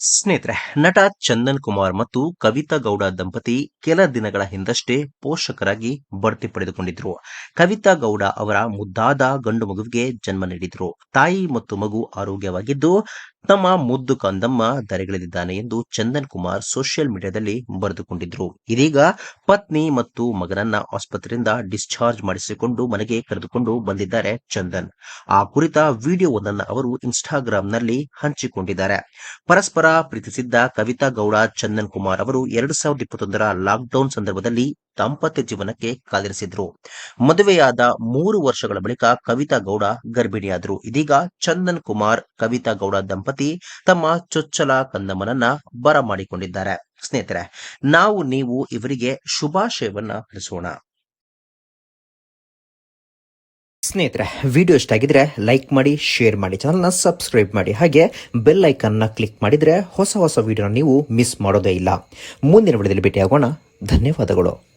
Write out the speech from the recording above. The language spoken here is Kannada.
ಸ್ನೇಹಿತರೆ, ನಟ ಚಂದನ್ ಕುಮಾರ್ ಮತ್ತು ಕವಿತಾ ಗೌಡ ದಂಪತಿ ಕೆಲ ದಿನಗಳ ಹಿಂದಷ್ಟೇ ಪೋಷಕರಾಗಿ ಬಡ್ತಿ ಪಡೆದುಕೊಂಡಿದ್ರು. ಕವಿತಾ ಗೌಡ ಅವರ ಮುದ್ದಾದ ಗಂಡು ಮಗುವಿಗೆ ಜನ್ಮ ನೀಡಿದ್ರು. ತಾಯಿ ಮತ್ತು ಮಗು ಆರೋಗ್ಯವಾಗಿದ್ದು ತಮ್ಮ ಮುದ್ದು ಕಂದಮ್ಮ ಧರೆಗಿಳಿದಿದ್ದಾನೆ ಎಂದು ಚಂದನ್ ಕುಮಾರ್ ಸೋಷಿಯಲ್ ಮೀಡಿಯಾದಲ್ಲಿ ಬರೆದುಕೊಂಡಿದ್ರು. ಇದೀಗ ಪತ್ನಿ ಮತ್ತು ಮಗನನ್ನ ಆಸ್ಪತ್ರೆಯಿಂದ ಡಿಸ್ಚಾರ್ಜ್ ಮಾಡಿಸಿಕೊಂಡು ಮನೆಗೆ ಕರೆದುಕೊಂಡು ಬಂದಿದ್ದಾರೆ ಚಂದನ್. ಆ ಕುರಿತ ವಿಡಿಯೋ ಒಂದನ್ನು ಅವರು ಇನ್ಸ್ಟಾಗ್ರಾಂನಲ್ಲಿ ಹಂಚಿಕೊಂಡಿದ್ದಾರೆ. ಪರಸ್ಪರ ಪ್ರೀತಿಸಿದ್ದ ಕವಿತಾ ಗೌಡ, ಚಂದನ್ ಕುಮಾರ್ ಅವರು ಎರಡು ಸಾವಿರದ ಇಪ್ಪತ್ತೊಂದರ ಲಾಕ್ಡೌನ್ ಸಂದರ್ಭದಲ್ಲಿ ದಾಂಪತ್ಯ ಜೀವನಕ್ಕೆ ಕಾಲಿರಿಸಿದ್ರು. ಮದುವೆಯಾದ ಮೂರು ವರ್ಷಗಳ ಬಳಿಕ ಕವಿತಾ ಗೌಡ ಗರ್ಭಿಣಿಯಾದರು. ಇದೀಗ ಚಂದನ್ ಕುಮಾರ್, ಕವಿತಾ ಗೌಡ ದಂಪತಿ ತಮ್ಮ ಚೊಚ್ಚಲ ಕಂದಮ್ಮನನ್ನ ಬರಮಾಡಿಕೊಂಡಿದ್ದಾರೆ ಸ್ನೇಹಿತರೆ, ನಾವು ನೀವು ಇವರಿಗೆ ಶುಭಾಶಯವನ್ನ ತಿಳಿಸೋಣ ಸ್ನೇಹಿತರೆ, ವಿಡಿಯೋ ಇಷ್ಟ ಆಗಿದ್ರೆ ಲೈಕ್ ಮಾಡಿ, ಶೇರ್ ಮಾಡಿ, ಚಾನಲ್ನ ಸಬ್ಸ್ಕ್ರೈಬ್ ಮಾಡಿ, ಹಾಗೆ ಬೆಲ್ ಐಕನ್ನ ಕ್ಲಿಕ್ ಮಾಡಿದ್ರೆ ಹೊಸ ಹೊಸ ವಿಡಿಯೋನ ನೀವು ಮಿಸ್ ಮಾಡೋದೇ ಇಲ್ಲ. ಮುಂದಿನ ವಿಡಿಯೋದಲ್ಲಿ ಭೇಟಿಯಾಗೋಣ. ಧನ್ಯವಾದಗಳು.